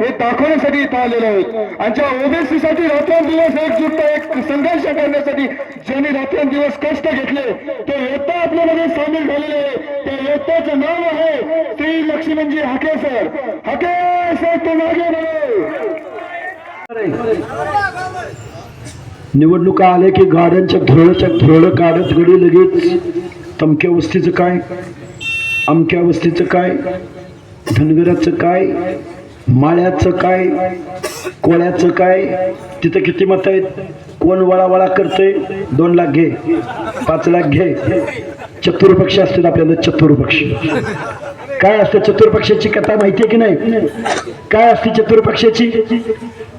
हे दाखवण्यासाठी इथं आलेले आहेत. आणि ज्या ओबीसी साठी रात्रंदिवस एकजुट एक संघर्ष करण्यासाठी ज्यांनी रात्रंदिवस कष्ट घेतले ते योद्धा आपल्यामध्ये सामील झालेले आहे. त्या योद्ध्याचं नाव आहे श्री लक्ष्मणजी हाके सर. हाके सर तो मागे निवडणुका आल्या की गाड्यांच्या धुरळच्या धुरळ काढत घडी लगेच. तमक्या वस्तीचं काय? अमक्या वस्तीचं काय? धनगराचं काय? माळ्याचं काय कोळ्याचं काय तिथं किती मत आहेत? कोण वळावळा करतंय? दोन लाख घे पाच लाख घे. चतुर्पक्ष असतात आपल्याला चतुर्पक्ष काय असतं चतुर्पक्षाची कथा माहिती आहे की नाही? काय असते चतुर्पक्षाची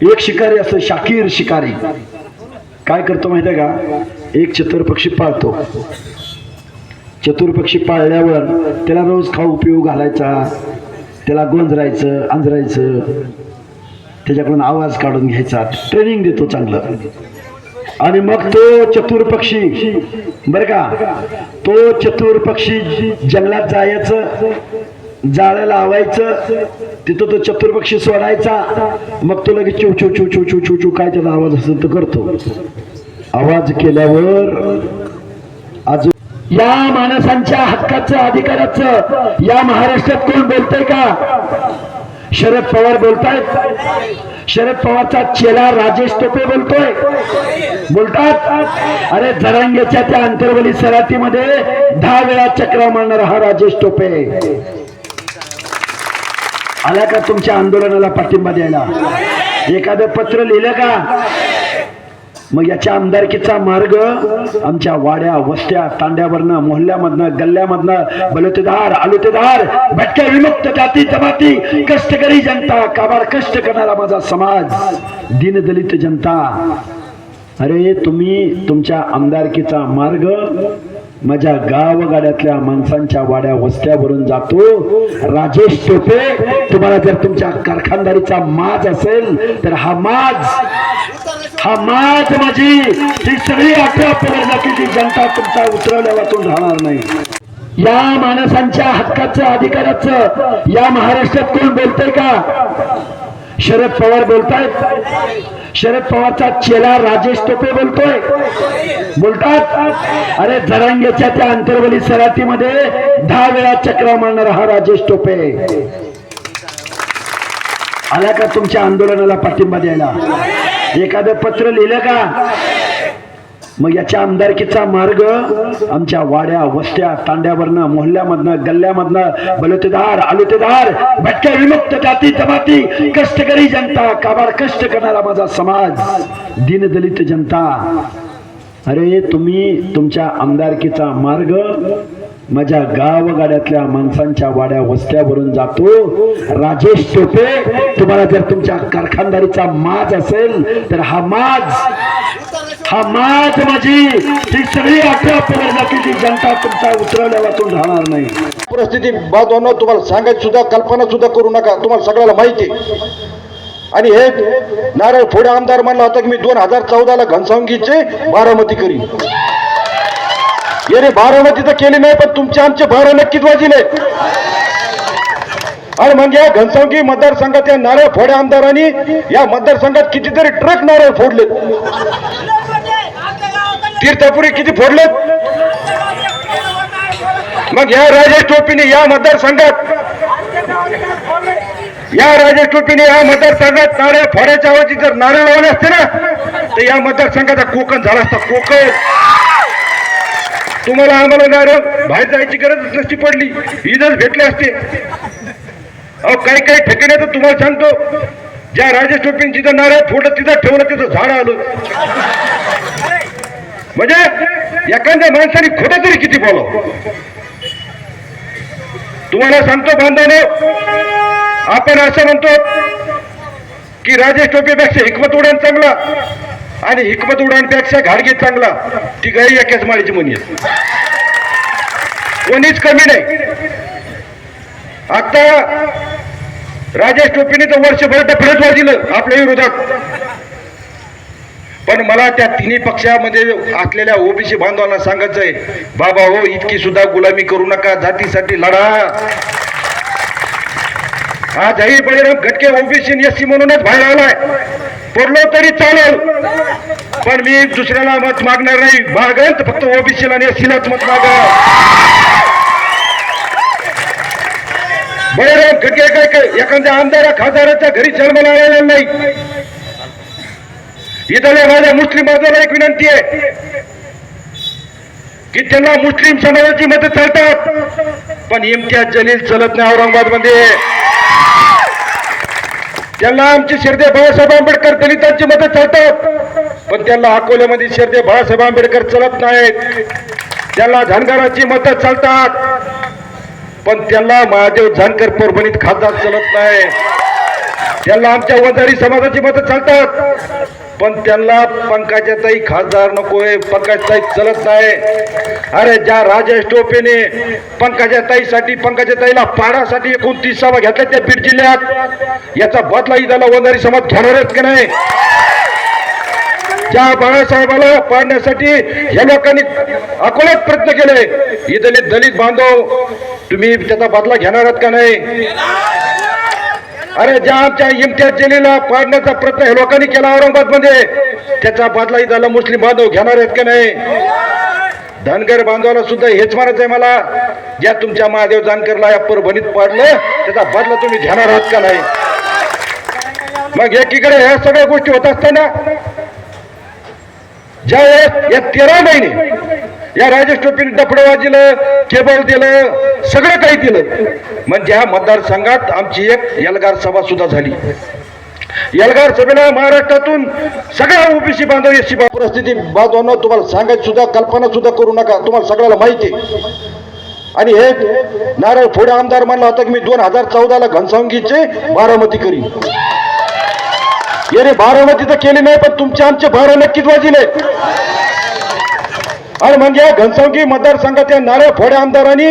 एक शिकारी असतं शाकीर शिकारी. काय करतो माहिती आहे का? एक चतुर्पक्षी पाळतो. चतुर्पक्षी पाळल्यावर त्याला रोज खाऊ पिऊ घालायचा. त्याला गोंजरायचं आंजरायचं त्याच्याकडून आवाज काढून घ्यायचा. ट्रेनिंग देतो चांगलं. आणि मग तो चतुर पक्षी बर का? तो चतुर पक्षी जंगलात जायचं जाळं लावायचं. तिथं तो चतुर पक्षी सोडायचा. मग तो लगेच चिव चिव चिव चिव चिव चिव चिव काय त्याला आवाज असेल तो करतो. आवाज केल्यावर अजून या माणसांच्या हक्काचं अधिकाराचं या महाराष्ट्रात कोण बोलतय का? शरद पवार बोलतायत. शरद पवारचा चेला राजेश टोपे बोलतोय. बोलतात. अरे जरांगेच्या त्या अंतर्वली सराटीमध्ये दहा वेळा चक्रा मारणारा हा राजेश टोपे. आला का तुमच्या आंदोलनाला पाठिंबा द्यायला? एखादं पत्र लिहिलं का? मग याच्या आमदारकीचा मार्ग आमच्या वाड्या वस्त्या तांड्यावरनं मोहल्ल्यामधनं गल्ल्यामधनं बलुतेदार आलुतेदार भटक्या विमुक्त जाती जमाती कष्टकरी जनता काबाड कष्ट करणारा माझा समाज दीनदलित जनता. अरे तुम्ही तुमच्या आमदारकीचा मार्ग माझ्या गावगाड्यातल्या माणसांच्या वाड्या वस्त्यावरून जातो. राजेश टोपे तुम्हाला जर तुमच्या कारखानदारीचा माज असेल तर हा माज हा माझ माझी. ही सगळी अठरा प्रजातीची जनता तुमचा उतरवल्या वाचून राहणार नाही. या माणसांच्या हक्काचं अधिकाराचं या महाराष्ट्रात कोण बोलतय का? शरद पवार बोलतायत. शरद पवारचा चेला राजेश टोपे बोलतोय. बोलतात. अरे जरांगेच्या त्या अंतर्वली सराटीमध्ये दहा वेळा चक्रा मारणारा हा राजेश टोपे. आला का तुमच्या आंदोलनाला पाठिंबा द्यायला? एखादं पत्र लिहिलं का? मग याच्या आमदारकीचा मार्ग आमच्या वाड्या वस्त्या तांड्यावरनं मोहल्ल्यामधनं गल्ल्यामधनं बलुतेदार आलुतेदार भटक्या विमुक्त जाती जमाती कष्टकरी जनता काबार कष्ट करणारा माझा समाज दीनदलित जनता. अरे तुम्ही तुमच्या आमदारकीचा मार्ग माझ्या गावगाड्यातल्या माणसांच्या वाड्या वस्त्यावरून जातो. राजेश टोपे तुम्हाला जर तुमच्या कारखानदारीचा माज असेल तर हा माज हा माज माझी ही सगळी अठरा प्रजातीची जनता तुमचा उतरवल्या वाचून राहणार नाही. परिस्थिती बांधवांना तुम्हाला सांगायची सुद्धा कल्पना सुद्धा करू नका. तुम्हाला सगळ्याला माहिती आहे. आणि हे नारळ फोडे आमदार म्हणला होता की मी दोन हजार चौदाला घनसावंगीचे बारामती करीन. याने बारामती तर केली नाही पण तुमचे आमचे बारा नक्कीच वाजिले आणि मग या घनसावंगी मतदारसंघात या नारळ फोड्या आमदारांनी या मतदारसंघात कितीतरी ट्रक नारळ फोडले तीर्थपुरी किती फोडलेत? मग या राजेश टोपीने या मतदारसंघात या राजेश टोपीने या मतदारसंघात नारळ फोड्याच्या आवाजी जर नारळ लावले असते ना तर या मतदारसंघाचा कोकण झाला असता कोकण. तुम्हाला आम्हाला नारळ बाहेर जायची गरजच नसती पडली. इथंच भेटले असते. अहो काही काही ठिकाणी तर तुम्हाला सांगतो. ज्या राजेश टोपीने जिथं नारळ फोटो तिथं ठेवलं तिथं झाड आलं. म्हणजे एखाद्या माणसाने खोटं तरी किती बोलाव? तुम्हाला सांगतो बांधवाने आपण असं म्हणतो की राजेश टोपेपेक्षा हिकमत उड्यान चांगला. आणि हिकमत उडानपेक्षा घाडगे चांगला. ती गाई एकाच माळीची म्हणी कोणीच कमी नाही. आता राजेश टोपीने तर वर्षभर डफडत वाजिलं आपल्या विरोधात. पण मला त्या तिन्ही पक्षामध्ये असलेल्या ओबीसी बांधवांना सांगायचं आहे बाबा हो इतकी सुद्धा गुलामी करू नका जातीसाठी लढा. आजही Baliram Ghatke OBC S C म्हणूनच बाहेर आलाय. पडलो तरी चालेल. पण मी दुसऱ्याला मत मागणार नाही. मागेल तर फक्त ओबीसीला आणि एस मत मागा बळीराम खडके काय काय एखाद्या आमदारा खासदाराच्या घरी जन्माला आलेला नाही. इथल्या माझ्या मुस्लिम बाजूला एक विनंती आहे की त्यांना मुस्लिम समाजाची मतं चालतात. पण इम्तियाज जलील चलत नाही औरंगाबादमध्ये त्यांना आमची शिर्दे बाळासाहेब आंबेडकर दलितांची मदत चालतात पण त्यांना अकोल्यामध्ये शिर्दे बाळासाहेब आंबेडकर चालत नाहीत. त्यांना धनगराची मदत चालतात. पण त्यांना महादेव झानकर परभणीत खासदार चलत नाही. त्यांना आमच्या वंजारी समाजाची मदत चालतात. पण त्यांना पंकजाताई खासदार नकोय पंकजताई चलत नाही. अरे ज्या राजेश टोपेने पंकजाताईसाठी पंकजाताईला पाडासाठी एकोणतीस सभा घेतल्या त्या बीड जिल्ह्यात याचा बदला इदाला वंधारी समाज घेणार की का नाही? ज्या बाळासाहेबाला पाडण्यासाठी या लोकांनी अकोल्यात प्रयत्न केले. इथले दलित बांधव तुम्ही त्याचा बदला घेणार आहात का नाही? अरे ज्या आमच्या इम्तियाज जलीला पाडण्याचा प्रयत्न हे लोकांनी केला औरंगाबादमध्ये त्याचा बदलाही झाला. मुस्लिम बांधव घेणार आहेत का नाही? धनगर बांधवाला सुद्धा हेच मारायचं आहे मला. ज्या तुमच्या महादेव जानकरला या परभणीत पाडलं त्याचा बदला तुम्ही घेणार आहात का नाही? मग एकीकडे ह्या सगळ्या गोष्टी होत असताना ज्या वेळेस या तेरा महिने या राजेश टोपीने डफडं वाजलं केबल दिलं सगळं काही दिलं. म्हणजे ह्या मतदारसंघात आमची एक यलगार सभा सुद्धा झाली. यलगार सभेला महाराष्ट्रातून सगळ्या ओबीसी बांधव एससी परिस्थिती बांधवांना तुम्हाला सांगायची सुद्धा कल्पना सुद्धा करू नका. तुम्हाला सगळ्याला माहिती आहे. आणि हे नारळ फोडे आमदार म्हणला होता की मी दोन हजार चौदाला घनसावंगीचे बारामती करीन. याने बारामती तर केली नाही पण तुमचे आमचे बारा नक्कीच वाजिले. आणि म्हणजे या घनसावंगी मतदारसंघात या नारळ फोडे आमदारांनी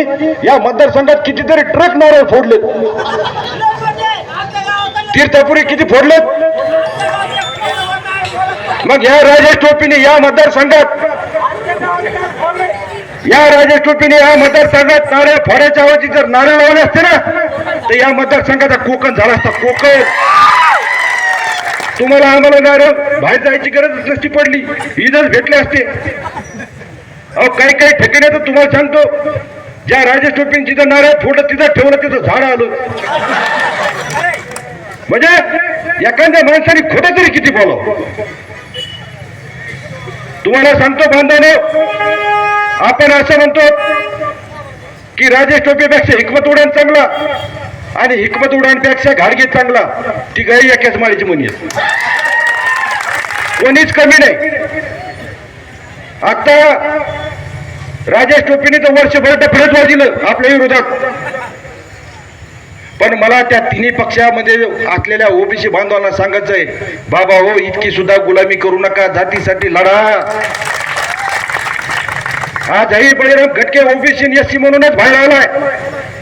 या मतदारसंघात कितीतरी ट्रक नारळ फोडलेत. तीर्थपुरी किती फोडलेत? मग या राजेश टोपीने या मतदारसंघात या राजेश टोपीने या मतदारसंघात नारळ फोड्याच्या आवाजी जर नारळ लावले असते ना तर या मतदारसंघाचा कोकण झाला असता कोकण. तुम्हाला आम्हाला नारळ बाहेर जायची गरज नसती पडली. ही जर भेटले असते. अहो काही काही ठिकाणी तर तुम्हाला सांगतो ज्या राजेश टोपीन जिथं नारळ फोटो तिथं ठेवलं तिथं झाड आलं. म्हणजे एखाद्या माणसाने खोटं तरी किती बोलाव? तुम्हाला सांगतो बांधवाने आपण असं म्हणतो की राजेश टोपेपेक्षा हिकमत उडान चांगला आणि हिकमत उडानपेक्षा घाडगे चांगला. ती गाई एकाच माळीची म्हणी कोणीच कमी नाही. आता राजेश टोपीने तर वर्षभर डफडत वाजिलं आपल्या विरोधात. पण मला त्या तिन्ही पक्षामध्ये असलेल्या ओबीसी बांधवांना सांगायचंय बाबा हो इतकी सुद्धा गुलामी करू नका जातीसाठी लढा. हा जाई Baliram Ghatke OBC S C म्हणूनच बाहेर आलाय.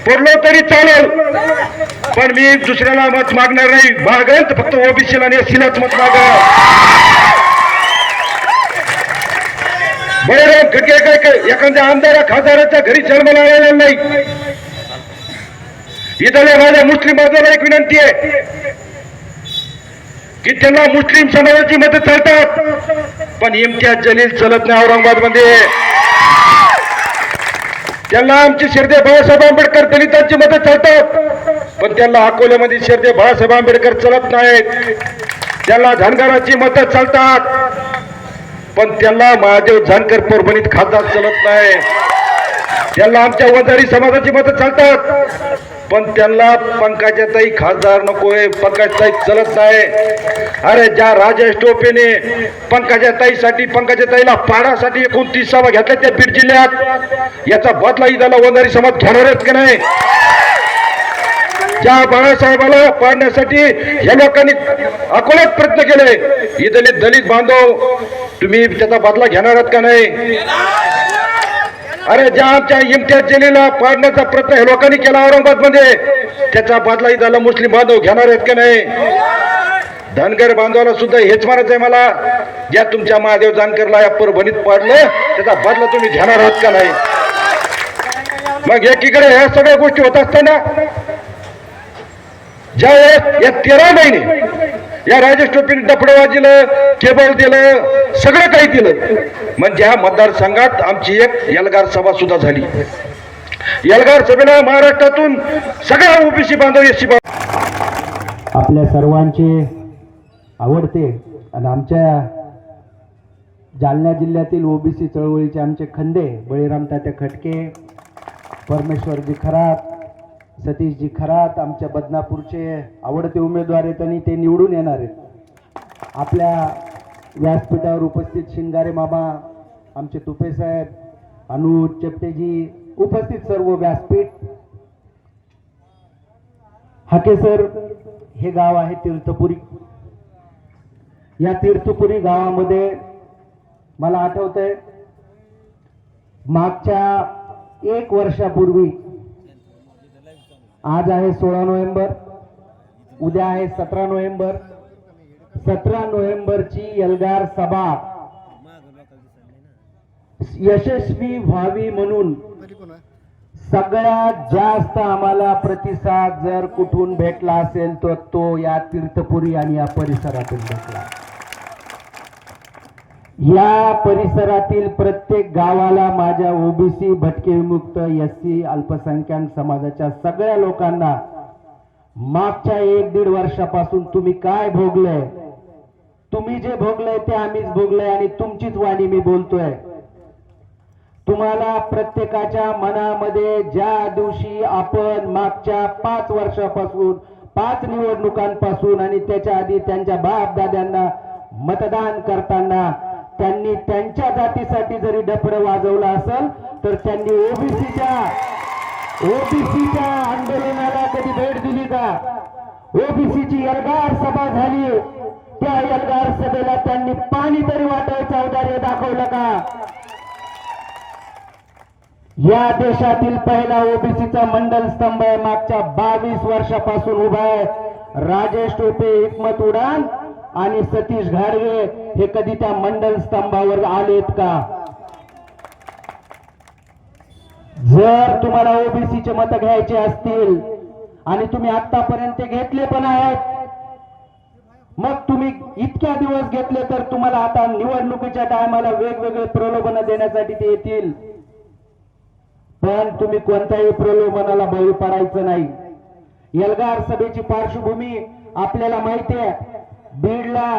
पडलो तरी चालेल. पण मी दुसऱ्याला मत मागणार नाही. मागेल तर फक्त ओबीसीला आणि एस सीलाच मत मागा बळीराम घटके काय काय एखाद्या आमदार खासदाराच्या घरी जन्माला आलेला नाही. इथल्या माझ्या मुस्लिम बाजूला एक विनंती आहे की त्यांना मुस्लिम समाजाची मदत चालतात पण इम्तियाज जलील चलत नाही औरंगाबादमध्ये त्यांना आमची शिर्दे बाळासाहेब आंबेडकर दलितांची मदत चालतात पण त्यांना अकोल्यामध्ये शिर्दे बाळासाहेब आंबेडकर चलत नाहीत. त्यांना धनगराची मदत चालतात. पण त्यांना महादेव जानकर परभणीत खासदार चलत नाही. त्यांना आमच्या वजारी समाजाची मदत चालतात पण त्यांना पंकजाताई खासदार नकोय पंकजताई चलत नाही. अरे ज्या राजेश टोपेने पंकजाताईसाठी पंकजाताईला पाडासाठी एकोणतीस सभा घेतल्या त्या बीड जिल्ह्यात याचा बदला इदाला वंजारी समाज घेणार आहेत नाही? ज्या बाळासाहेबाला पाडण्यासाठी या लोकांनी अकोल्यात प्रयत्न केले इथले दलित बांधव तुम्ही त्याचा बदला घेणार आहात का नाही? अरे ज्या आमच्या इम्तियाज जलीला पाडण्याचा प्रयत्न हे लोकांनी केला औरंगाबादमध्ये त्याचा बदला इथला मुस्लिम बांधव घेणार आहेत का नाही? धनगर बांधवाला सुद्धा हेच म्हणायचं आहे मला ज्या तुमच्या महादेव जानकरला या परभणीत पाडलं त्याचा बदला तुम्ही घेणार आहात का नाही? मग एकीकडे ह्या सगळ्या गोष्टी होत असताना ज्या वेळेस या तेरा महिने या राजेश टोपीने डफडवाजीला केबल दिलं सगळं काही दिलं. म्हणजे ह्या मतदारसंघात आमची एक यलगार सभा सुद्धा झाली. यलगार सभेला महाराष्ट्रातून सगळ्या ओबीसी बांधव एससी बांधव आपल्या सर्वांचे आवडते आणि आमच्या जालना जिल्ह्यातील ओबीसी चळवळीचे आमचे खंदे बळीराम तात्या खटके परमेश्वरजी खरात सतीशजी खरात आमच्या बदनापूरचे आवडते उमेदवार आहेत आणि ते निवडून येणार आहेत. आपल्या व्यासपीठावर उपस्थित शिंगारे मामा आमचे तुपे साहेब अनुज चपटेजी उपस्थित सर्व व्यासपीठ. हाकेसर हे गाव आहे तीर्थपुरी. या तीर्थपुरी गावामध्ये मला आठवतंय मागच्या एक वर्षापूर्वी आज आहे सोळा नोव्हेंबर उद्या आहे सतरा नोव्हेंबर. सतरा नोव्हेंबरची एल्गार सभा. यशस्वी व्हावी म्हणून सगळ्यात जास्त आम्हाला प्रतिसाद जर कुठून भेटला असेल तर तो या तीर्थपुरी आणि या परिसरातून भेटला. या परिसरातील प्रत्येक गावाला माझ्या ओबीसी भटके विमुक्त एस सी अल्पसंख्याक समाजाच्या सगळ्या लोकांना मागच्या एक दीड वर्षापासून तुम्ही काय भोगलंय? तुम्ही जे भोगलंय ते आम्हीच भोगलंय आणि तुमचीच वाणी मी बोलतोय. तुम्हाला प्रत्येकाच्या मनामध्ये ज्या दिवशी आपण मागच्या पाच वर्षापासून पाच निवडणुकांपासून आणि त्याच्या आधी त्यांच्या बाप दाद्यांना मतदान करताना त्यांनी त्यांच्या जातीसाठी जरी डफडं वाजवलं असेल तर त्यांनी ओबीसीच्या ओबीसीच्या आंदोलनाला कधी भेट दिली का? ओबीसीची यलगार सभा झाली. त्या यलगार सभेला त्यांनी पाणी तरी वाटायचं औदार्य दाखवलं का? या देशातील पहिला ओबीसीचा मंडल स्तंभ आहे मागच्या बावीस वर्षापासून उभा आहे. राजेश टोपे हिकमत उडान. आणि सतीश घाडगे हे कधी त्या मंडल स्तंभावर आलेत का? जर तुम्हाला ओबीसीचे मत घ्यायचे असतील आणि तुम्ही आतापर्यंत घेतले पण आहेत मग तुम्ही इतक्या दिवस घेतले तर तुम्हाला आता निवडणुकीच्या टायमाला वेगवेगळे प्रलोभन देण्यासाठी ते येतील. पण तुम्ही कोणत्याही प्रलोभनाला बळी पडायचं नाही. एल्गार सभेची पार्श्वभूमी आपल्याला माहिती आहे. बीडला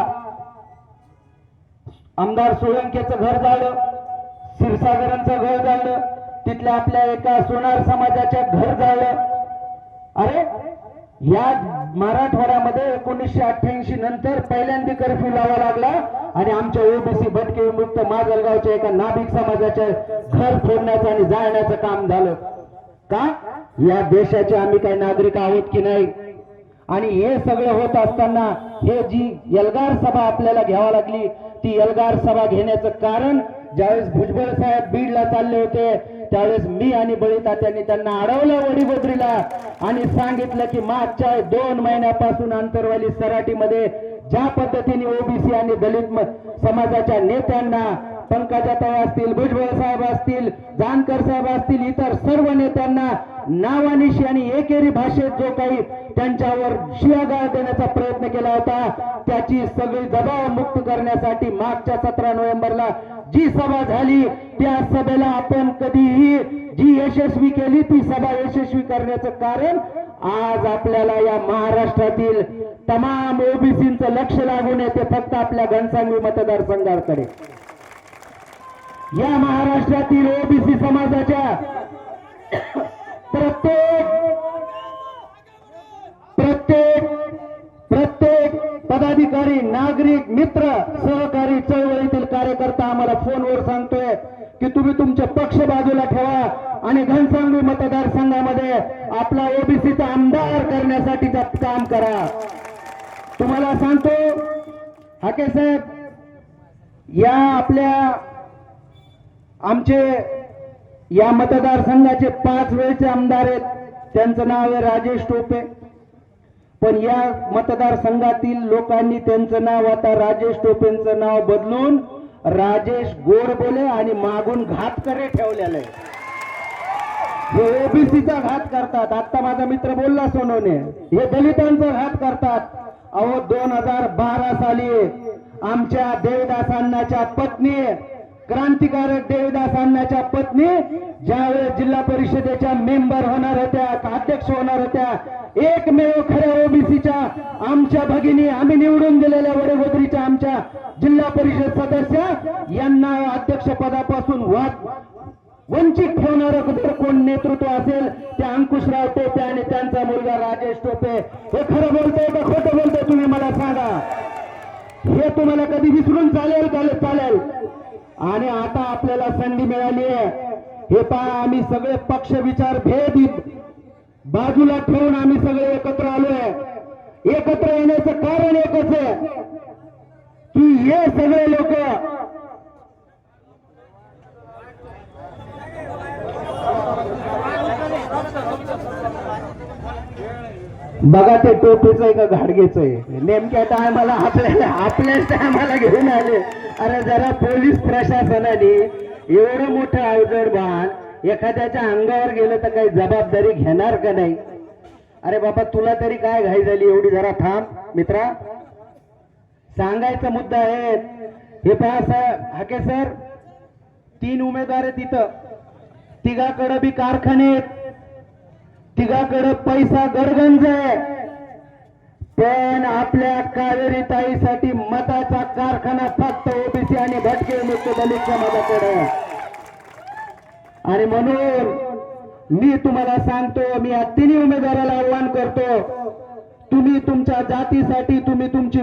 आमदार सोळंकेचं घर झालं क्षीरसागरांचं घर झालं तिथल्या आपल्या एका सोनार समाजाच्या घर झालं. अरे या मराठवाड्यामध्ये एकोणीसशे अठ्ठ्याऐंशी नंतर पहिल्यांदा कर्फ्यू लावा लागला आणि आमच्या ओबीसी भटके विमुक्त माजलगावच्या एका नाभिक समाजाच्या घर फोडण्याचं आणि जाळण्याचं काम झालं. का? या देशाचे आम्ही काही नागरिक आहोत की नाही? आणि हे सगळं होत असताना हे जी यलगार सभा आपल्याला घ्यावा लागली ती यलगार सभा घेण्याचं कारण ज्यावेळेस भुजबळ साहेब बीडला चालले होते त्यावेळेस मी आणि बळीतात्यांनी त्यांना अडवलं वडीगोद्रीला आणि सांगितलं की मागच्या दोन महिन्यापासून अंतरवाली सराटीमध्ये ज्या पद्धतीने ओबीसी आणि दलित समाजाच्या नेत्यांना पंकजाताई असतील भुजबळ साहेब असतील जानकर साहेब असतील इतर सर्व नेत्यांना नावानिशी आणि एकेरी भाषेत जो काही त्यांच्यावर शियागाळ देण्याचा प्रयत्न केला होता त्याची सगळी दबाव मुक्त करण्यासाठी मागच्या सतरा नोव्हेंबरला जी सभा झाली त्या सभेला आपण कधीही जी यशस्वी केली ती सभा यशस्वी करण्याचं कारण आज आपल्याला या महाराष्ट्रातील तमाम ओबीसींचं लक्ष लागून येते फक्त आपल्या घनसांगवी मतदारसंघाकडे. या महाराष्ट्रातील ओबीसी समाजाच्या प्रत्येक प्रत्येक प्रत्येक पदाधिकारी नागरिक मित्र सहकारी चळवळीतील कार्यकर्ता आम्हाला फोनवर सांगतोय की तुम्ही तुमचे पक्ष बाजूला ठेवा आणि घनसांगवी मतदारसंघामध्ये आपला ओबीसीचा आमदार करण्यासाठी काम करा. तुम्हाला सांगतो हाके साहेब या आपल्या आमचे या मतदारसंघाचे पाच वेळचे आमदार आहेत. त्यांचं नाव आहे राजेश टोपे. पण या मतदारसंघातील लोकांनी त्यांचं नाव आता राजेश टोपेंचं नाव बदलून राजेश गोडबोले आणि मागून घातकरे ठेवलेलं. आहे हे ओबीसीचा घात करतात. आता माझा मित्र बोलला सोनोने. हे दलितांचा घात करतात. अहो दोन हजार बारा साली आमच्या देवदास पत्नी क्रांतिकारक देवदास अण्णाच्या पत्नी ज्यावेळेस जिल्हा परिषदेच्या मेंबर होणार होत्या अध्यक्ष होणार होत्या एकमेव खऱ्या ओबीसीच्या आमच्या भगिनी आम्ही निवडून दिलेल्या वडगोदरीच्या आमच्या जिल्हा परिषद सदस्य यांना अध्यक्षपदापासून वाद वंचित ठेवणारं जर कोण नेतृत्व असेल ते अंकुशराव टोपे आणि त्यांचा मुलगा राजेश टोपे. हे खरं बोलतोय का खोटं बोलतोय तुम्ही मला सांगा. हे तुम्हाला कधी विसरून चालेल का? चालेल. आणि आता आपल्याला संधी मिळाली आहे. हे पहा आम्ही सगळे पक्ष विचार भेद बाजूला ठेवून आम्ही सगळे एकत्र आलोय एकत्र येण्याचं कारण एकच आहे की हे सगळे लोक बघा ते टोपीच आहे का घाडगेच आहे नेमक्या टायमाला आपल्याला आपल्याच टायमाला घेऊन आले. अरे जरा पोलीस प्रशासनाने एवढं मोठं अवजड बाण एखाद्याच्या अंगावर गेलं तर काही जबाबदारी घेणार का नाही? अरे बाबा तुला तरी काय घाई झाली एवढी? जरा थांब मित्रा. सांगायचा मुद्दा आहे. हे पहा सर हाके सर? तीन उमेदवार आहेत तिथं तिघाकडं बी कारखाने आहेत. तिघाकडं पैसा गडगंज आहे. पण आपल्या कावेरी ताईसाठी मताचा कारखाना फक्त ओबीसी आणि भटके मुक्त दलित समाजाकडे आणि म्हणून मी तुम्हाला सांगतो मी या तिन्ही उमेदवाराला आव्हान करतो तुम्ही तुमच्या जातीसाठी तुम्ही तुमची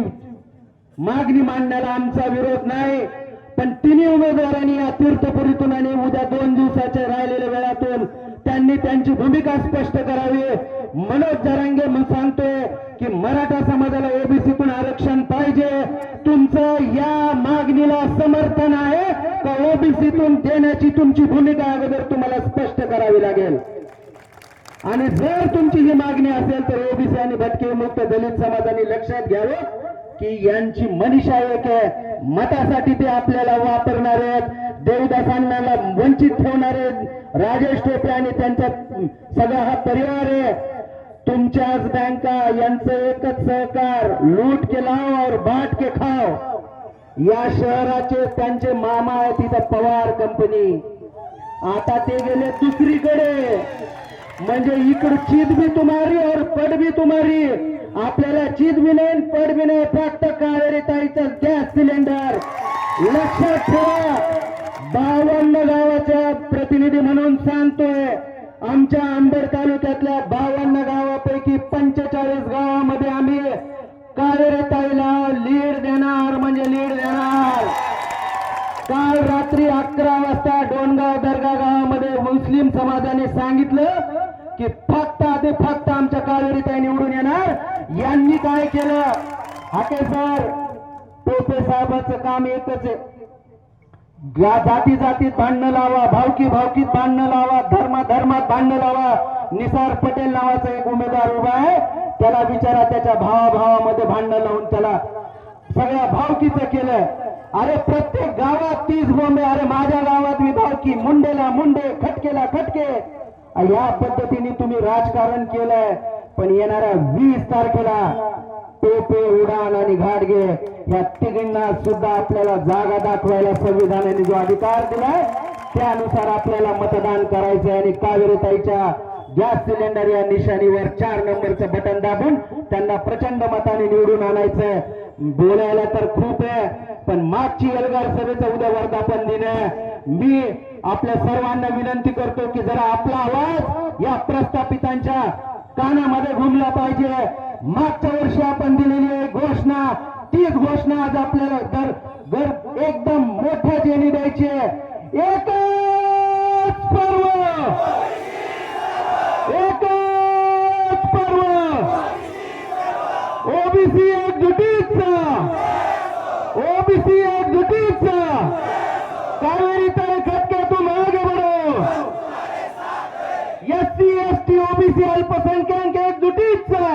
मागणी मांडण्याला आमचा विरोध नाही पण तिन्ही उमेदवारांनी या तीर्थपुरीतून आणि उद्या दोन दिवसाच्या राहिलेल्या वेळातून त्यांनी त्यांची भूमिका स्पष्ट करावी. मनोज जरांगे मग सांगतोय की मराठा समाजाला ओबीसीतून आरक्षण पाहिजे. तुमचं या मागणीला समर्थन आहे का ओबीसीतून देण्याची तुमची भूमिका अगोदर तुम्हाला स्पष्ट करावी लागेल? आणि जर तुमची ही मागणी असेल तर ओबीसी आणि भटके मुक्त दलित समाजाने लक्षात घ्यावं की यांची मनीषा एक आहे. मतासाठी ते आपल्याला वापरणार आहेत. देवदासांना वंचित ठेवणारे राजेश टोपे आणि त्यांचा सगळा हा परिवार आहे. तुमच्याच बँका यांचं एकच सहकार लूट के लाव और बाट के खाव. या शहराचे त्यांचे मामा आहे तिथं पवार कंपनी आता ते गेले दुसरीकडे. म्हणजे इकडं चीज भी तुम्हारी और पड भी तुम्हारी. आपल्याला चीज भी नाही पड भी नाही. फक्त कावेरी ताईचं गॅस सिलेंडर. लक्षात ठेवा. बावन्न गावाच्या प्रतिनिधी म्हणून सांगतोय आमच्या आंबेड तालुक्यातल्या बावन्न गावापैकी पंचेचाळीस गावामध्ये आम्ही कावेरी लीड देणार म्हणजे लीड देणार? काल रात्री अकरा वाजता डोनगाव दर्गा गावामध्ये मुस्लिम समाजाने सांगितलं की फक्त आधी फक्त आमच्या कावेरीताई निवडून येणार. यांनी काय केलं? हाके सर टोपे साहेबाचं काम एकच आहे. जाती जाती जातीत भांडणं लावा भावकी भावकीत भांडणं लावा धर्मा धर्मात भांडणं लावा. निसार पटेल नावाचा एक उमेदवार उभा आहे. त्याला विचारा त्याच्या भावाभावामध्ये भांडणं लावून त्याला सगळ्या भावकीचं केलं अरे प्रत्येक गावात तीस बोंबे अरे माझ्या गावात मी भावकी मुंडेला मुंडे खटकेला खटके. या पद्धतीने तुम्ही राजकारण केलंय. पण येणाऱ्या वीस तारखेला टोपे उडान आणि घाडगे या तिघींना सुद्धा आपल्याला जागा दाखवायला संविधानाने जो अधिकार दिलाय त्यानुसार आपल्याला मतदान करायचंय आणि कावेरीताईच्या गॅस सिलेंडर या निशाणीवर चार नंबरचं बटन दाबून त्यांना प्रचंड मताने निवडून आणायचंय. बोलायला तर खूप आहे पण मागची एल्गार सभेचं उद्या वर्धापन दिन मी आपल्या सर्वांना विनंती करतो की जरा आपला आवाज या प्रस्थापितांच्या कानामध्ये घुमला पाहिजे. मागच्या वर्षी आपण दिलेली एक घोषणा तीच घोषणा आज आपल्याला दर दर एकदम मोठ्या जेणी द्यायची आहे. एकच पर्व! एकच पर्व! ओबीसी एकजुटीचा ओबीसी एकजुटीचा कावेरी तळे खटके एस ओबीसी अल्पसंख्याक एकजुटीचा.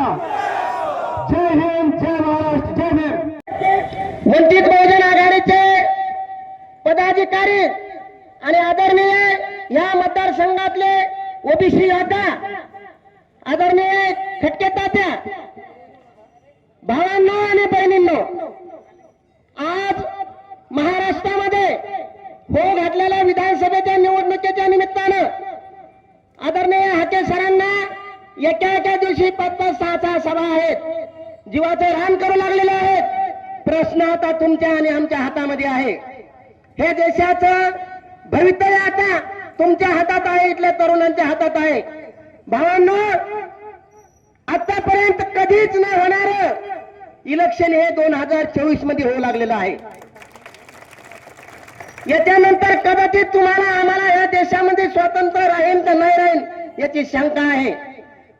जय हिंद जय महाराष्ट्र जय भीम वंचित बहुजन आघाडीचे पदाधिकारी आणि आदरणीय या मतदारसंघातले ओबीसी योद्धा आदरणीय खटके तात्या भावांनो आणि बहिणींनो आज महाराष्ट्रामध्ये हो घातलेल्या विधानसभेच्या निवडणुकीच्या निमित्तानं आदरणीय हाके सरांना एका एका दिवशी पाच पाच सहा सहा सभा आहेत. जीवाचे रान करू लागलेले आहेत. प्रश्न आता तुमच्या आणि आमच्या हातामध्ये आहे. हे देशाचं भवितव्य आता तुमच्या हातात आहे इथल्या तरुणांच्या हातात आहे. भावांनो आतापर्यंत कधीच न होणार इलेक्शन हे दोन हजार चोवीसमध्ये होऊ लागलेलं आहे. याच्यानंतर कदाचित तुम्हाला आम्हाला या देशामध्ये स्वातंत्र्य राहील का नाही राहील याची शंका आहे.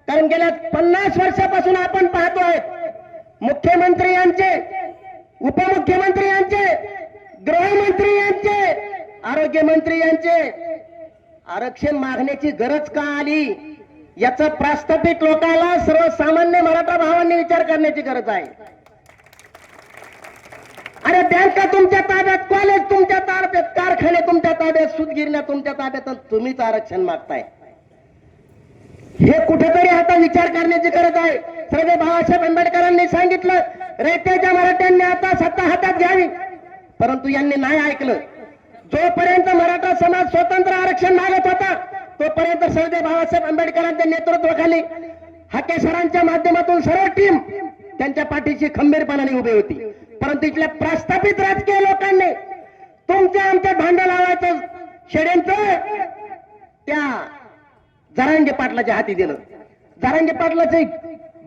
कारण गेल्या पन्नास वर्षापासून आपण पाहतोय मुख्यमंत्री यांचे उपमुख्यमंत्री यांचे गृहमंत्री यांचे आरोग्यमंत्री यांचे आरक्षण मागण्याची गरज का आली? याचा प्रास्ताविक लोकांना सर्वसामान्य मराठा भावांनी विचार करण्याची गरज आहे. अरे बँका तुमच्या ताब्यात? कॉलेज तुमच्या ताब्यात? कारखाने तुमच्या ताब्यात? सुतगिरण्या तुमच्या ताब्यात? तुम्हीच आरक्षण मागताय. हे कुठेतरी आता विचार करण्याची गरज आहे. सगळे बाबासाहेब आंबेडकरांनी सांगितलं रेत्याच्या मराठ्यांनी आता सत्ता हातात घ्यावी. परंतु यांनी नाही ऐकलं. जोपर्यंत मराठा समाज स्वतंत्र आरक्षण मागत होता तोपर्यंत सरदे बाबासाहेब आंबेडकरांच्या नेतृत्वाखाली हाके सरांच्या माध्यमातून सर्व टीम त्यांच्या पाठीशी खंबीरपणाने उभी होती. परंतु इथल्या प्रस्थापित राजकीय लोकांनी तुमच्या आमच्या भांड लावायचं षड्यंत्र त्या जरांगे पाटलाच्या हाती दिलं. जरांगे पाटलाची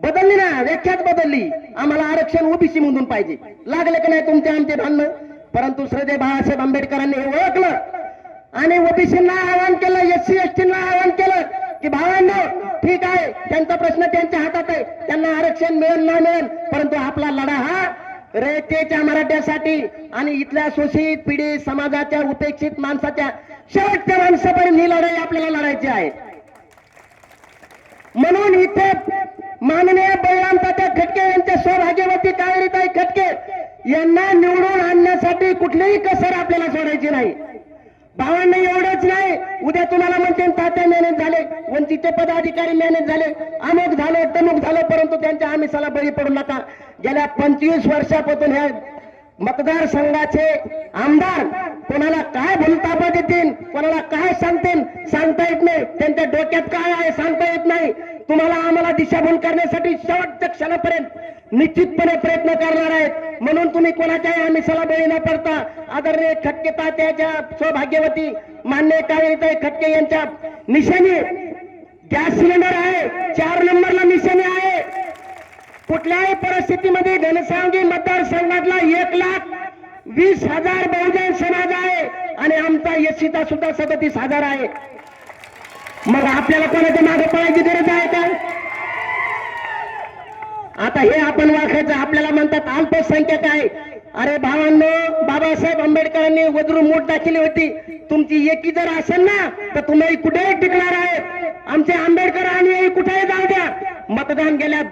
बदलली ना व्याख्याच बदलली. आम्हाला आरक्षण ओबीसी मधून पाहिजे. लागले का नाही तुमचे आमचे भांडण? परंतु श्रद्धे बाळासाहेब आंबेडकरांनी हे ओळखलं. आणि ओबीसींना आवाहन केलं एस सी एस टीना आवाहन केलं की भावांना ठीक आहे. त्यांचा प्रश्न त्यांच्या हातात आहे. त्यांना आरक्षण मिळेल ना मिळेल परंतु आपला लढा हा रयतेच्या मराठ्यासाठी आणि इथल्या शोषित पिढी समाजाच्या उपेक्षित माणसाच्या शेवटच्या माणसापर्यंत ही लढाई आपल्याला लढायची आहे. म्हणून इथे माननीय बळराम खटके यांच्या सौभाग्यवती कावेरीताई खटके यांना निवडून आणण्यासाठी कुठलीही कसर आपल्याला सोडायची नाही. भावांना एवढंच नाही. उद्या तुम्हाला म्हणते तात्या मॅनेज झाले वंचितचे पदाधिकारी मॅनेज झाले अमुक झाले तमुक झाले परंतु त्यांच्या आमिषाला बळी पडू नका. गेल्या पंचवीस वर्षापासून ह्या मतदारसंघाचे आमदार कोणाला काय भूलतापा देतील कोणाला काय सांगतील सांगता येत नाही. त्यांच्या डोक्यात काय आहे सांगता येत नाही. तुम्हाला आम्हाला दिशाभूल करण्यासाठी शेवटच्या क्षणापर्यंत निश्चितपणे प्रयत्न करणार आहेत. म्हणून तुम्ही कोणाच्याही आमिषाला बळी न पडता आदरणीय खटके तात्याच्या सौभाग्यवती मान्य कावेरीताई खटके यांच्या निशाणी गॅस सिलेंडर आहे. चार नंबरला निशाणी आहे. कुठल्याही परिस्थितीमध्ये घनसावंगी मतदारसंघातला एक लाख वीस हजार बहुजन समाज आहे. आणि आमचा एसीचा सुद्धा सदतीस हजार आहे. मग आपल्याला कोणाच्या मागे पळायची गरज आहे का? आता हे आपण वाखायचं आपल्याला म्हणतात अल्पसंख्याक आहे. अरे भावांनो बाबासाहेब आंबेडकरांनी वज्रून मोठ दाखवली होती. तुमची एकी जर असेल ना तर तुम्ही कुठेही टिकणार आहे. आमचे आंबेडकर आणि कुठेही जाऊ द्या. मतदान गेल्या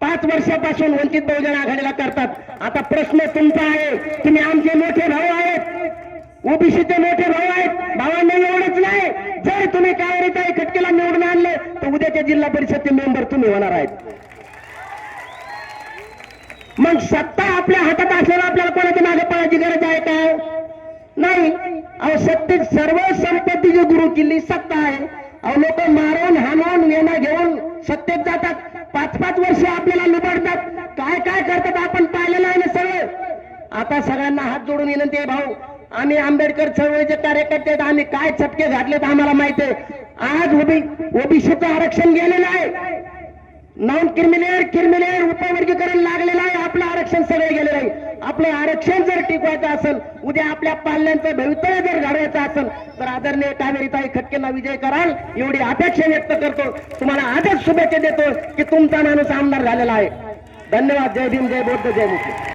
पाच वर्षापासून वंचित बहुजन आघाडीला करतात. आता प्रश्न तुमचा आहे तुम्ही आमचे मोठे भाऊ आहेत. ओबीसीचे मोठे भाऊ आहेत. भावांना एवढंच नाही. जर तुम्ही काय काही खटकेला निवडून आणले तर उद्याच्या जिल्हा परिषदचे मेंबर तुम्ही होणार आहेत. मग सत्ता आपल्या हातात असल्यावर आपल्याला कोणाच्या मागे पळायची गरज आहे का? नाही. अहो सत्तेत सर्व संपत्तीची गुरु किल्ली सत्ता आहे. अहो लोक मारून हाणून येणं घेऊन सत्तेत जातात. पाच पाच वर्ष आपल्याला लुबाडतात. काय काय करतात आपण पाहिलेलं आहे ना सगळं? आता सगळ्यांना हात जोडून विनंती आहे भाऊ. आम्ही आंबेडकर चळवळीचे कार्यकर्ते आम्ही काय चटके घातलेत आम्हाला माहिती आहे. आज ओबी ओबीसीचं आरक्षण गेलेलं आहे. नॉन क्रिमिनल क्रिमिनल उपवर्गीकरण लागलेलं आहे. आपलं आरक्षण सगळं गेलेलं आहे. आपलं आरक्षण जर टिकवायचं असेल उद्या आपल्या पाल्यांचं भवितव्य जर घडवायचं असेल तर आदरणीय कावेरीताई खटकेंना विजय कराल. एवढी अपेक्षा व्यक्त करतो. तुम्हाला आजच शुभेच्छा देतो की तुमचा माणूस आमदार झालेला आहे. धन्यवाद. जय भीम जय बौद्ध जय मुस्लिम